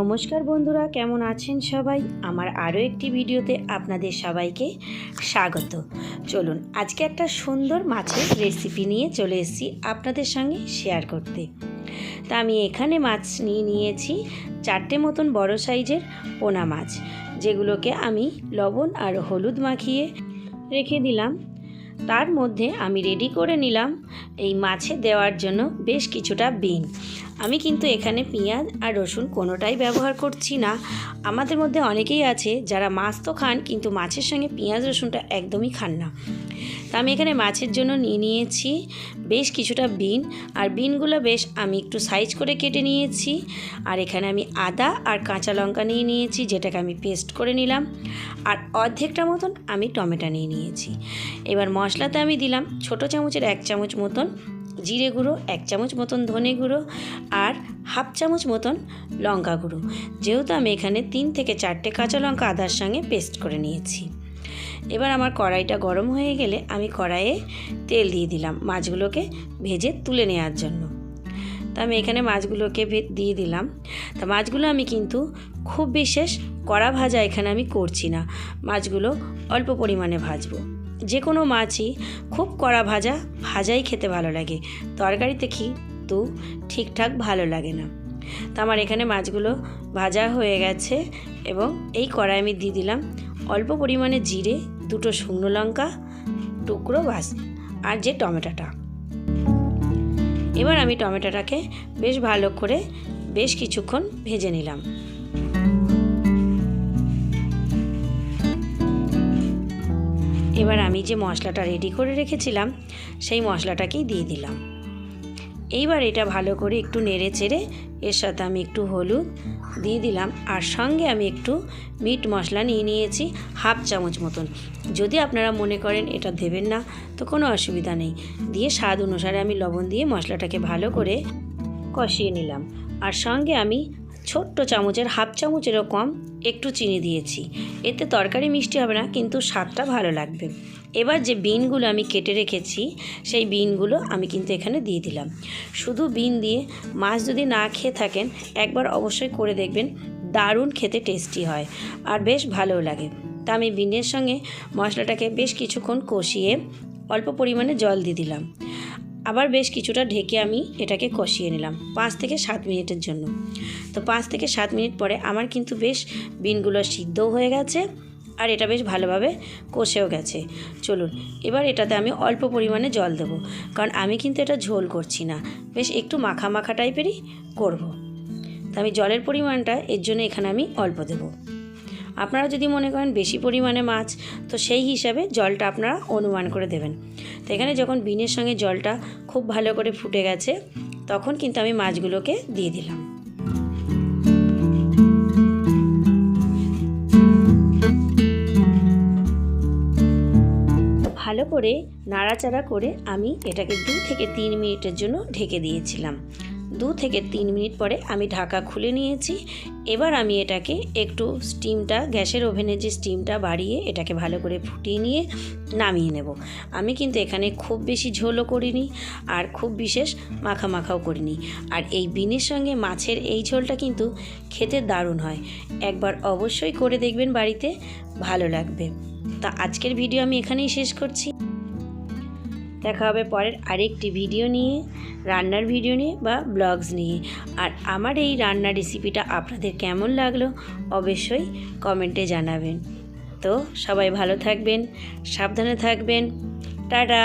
নমস্কার বন্ধুরা, কেমন আছেন সবাই? আমার আরও একটি ভিডিওতে আপনাদের সবাইকে স্বাগত। চলুন, আজকে একটা সুন্দর মাছের রেসিপি নিয়ে চলে এসেছি আপনাদের সঙ্গে শেয়ার করতে। তা আমি এখানে মাছ নিয়ে নিয়েছি, চারটে মতন বড় সাইজের পোনা মাছ, যেগুলোকে আমি লবণ আর হলুদ মাখিয়ে রেখে দিলাম। তার মধ্যে আমি রেডি করে নিলাম এই মাছে দেওয়ার জন্য বেশ কিছুটা বিন। আমি কিন্তু এখানে পেঁয়াজ আর রসুন কোনোটাই ব্যবহার করছি না। আমাদের মধ্যে অনেকেই আছে যারা মাছ তো খান, কিন্তু মাছের সঙ্গে পেঁয়াজ, রসুনটা একদমই খান না। তা আমি এখানে মাছের জন্য নিয়ে নিয়েছি বেশ কিছুটা বিন। আর বিনগুলো বেশ আমি একটু সাইজ করে কেটে নিয়েছি। আর এখানে আমি আদা আর কাঁচা লঙ্কা নিয়ে নিয়েছি, যেটাকে আমি পেস্ট করে নিলাম। আর অর্ধেকটা মতন আমি টমেটো নিয়ে নিয়েছি। এবার মশলাতে আমি দিলাম ছোট চামচের এক চামচ মতন জিরে গুঁড়ো, এক চামচ মতন ধনে গুঁড়ো আর হাফ চামচ মতন লঙ্কা গুঁড়ো। যেহেতু আমি এখানে তিন থেকে চারটে কাঁচা লঙ্কা আদার সঙ্গে পেস্ট করে নিয়েছি। এবার আমার কড়াইটা গরম হয়ে গেলে আমি কড়াইয়ে তেল দিয়ে দিলাম মাছগুলোকে ভেজে তুলে নেওয়ার জন্য। তা আমি এখানে মাছগুলোকে দিয়ে দিলাম। তা মাছগুলো আমি কিন্তু খুব বিশেষ কড়া ভাজা এখানে আমি করছি না। মাছগুলো অল্প পরিমাণে ভাজবো। যে কোনো মাছই খুব কড়া ভাজা, ভাজাই খেতে ভালো লাগে। তরকারিতে কিন্তু ঠিকঠাক ভালো লাগে না। তো আমার এখানে মাছগুলো ভাজা হয়ে গেছে এবং এই কড়াই আমি দিয়ে দিলাম অল্প পরিমাণে জিরে, দুটো শুকনো লঙ্কা, টুকরো বাস, আর যে টমেটোটা। এবার আমি টমেটোটাকে বেশ ভালো করে বেশ কিছুক্ষণ ভেজে নিলাম। এবার আমি যে মশলাটা রেডি করে রেখেছিলাম, সেই মশলাটাকেই দিয়ে দিলাম। এইবার এটা ভালো করে একটু নেড়ে চেড়ে এর সাথে আমি একটু হলুদ দিয়ে দিলাম আর সঙ্গে আমি একটু মিট মশলা নিয়ে নিয়েছি হাফ চামচ মতন। যদি আপনারা মনে করেন এটা দেবেন না, তো কোনো অসুবিধা নেই। দিয়ে স্বাদ অনুসারে আমি লবণ দিয়ে মশলাটাকে ভালো করে কষিয়ে নিলাম। আর সঙ্গে আমি ছোট্ট চামচের, হাফ চামচেরও কম একটু চিনি দিয়েছি। এতে তরকারি মিষ্টি হবে না, কিন্তু স্বাদটা ভালো লাগবে। এবার যে বিনগুলো আমি কেটে রেখেছি, সেই বিনগুলো আমি কিন্তু এখানে দিয়ে দিলাম। শুধু বিন দিয়ে মাছ যদি না খেয়ে থাকেন, একবার অবশ্যই করে দেখবেন, দারুণ খেতে টেস্টি হয় আর বেশ ভালোও লাগে। তা আমি বিনের সঙ্গে মশলাটাকে বেশ কিছুক্ষণ কষিয়ে অল্প পরিমাণে জল দিয়ে দিলাম। আবার বেশ কিছুটা ঢেকে আমি এটাকে কষিয়ে নিলাম পাঁচ থেকে সাত মিনিটের জন্য। তো পাঁচ থেকে সাত মিনিট পরে আমার কিন্তু বেশ বিনগুলো সিদ্ধও হয়ে গেছে আর এটা বেশ ভালোভাবে কষেও গেছে। চলুন, এবার এটাতে আমি অল্প পরিমাণে জল দেবো, কারণ আমি কিন্তু এটা ঝোল করছি না। বেশ একটু মাখা মাখা টাইপেরই করব। তো আমি জলের পরিমাণটা এর জন্য এখানে আমি অল্প দেবো। আপনারা যদি মনে করেন বেশি পরিমাণে মাছ, তো সেই হিসাবে জলটা আপনারা অনুমান করে দেবেন। তো এখানে যখন বিনের সঙ্গে জলটা খুব ভালো করে ফুটে গেছে, তখন কিন্তু আমি মাছগুলোকে দিয়ে দিলাম। ভালো করে নাড়াচাড়া করে আমি এটাকে দু থেকে তিন মিনিটের জন্য ঢেকে দিয়েছিলাম। দু থেকে তিন মিনিট পরে আমি ঢাকা খুলে নিয়েছি। এবার আমি এটাকে একটু স্টিমটা গ্যাসের ওভেনের যে স্টিমটা বাড়িয়ে এটাকে ভালো করে ফুটিয়ে নিয়ে নামিয়ে নেব। আমি কিন্তু এখানে খুব বেশি ঝোলও করিনি আর খুব বিশেষ মাখা মাখাও করিনি। আর এই বিনের সঙ্গে মাছের এই ঝোলটা কিন্তু খেতে দারুণ হয়। একবার অবশ্যই করে দেখবেন বাড়িতে, ভালো লাগবে। তা আজকের ভিডিও আমি এখানেই শেষ করছি। দেখা হবে পরের আরেকটি ভিডিও নিয়ে, রান্নার ভিডিও নিয়ে বা ব্লগস নিয়ে। আর আমার এই রান্নার রেসিপিটা আপনাদের কেমন লাগল অবশ্যই কমেন্টে জানাবেন। তো সবাই ভালো থাকবেন, সাবধানে থাকবেন। টাটা!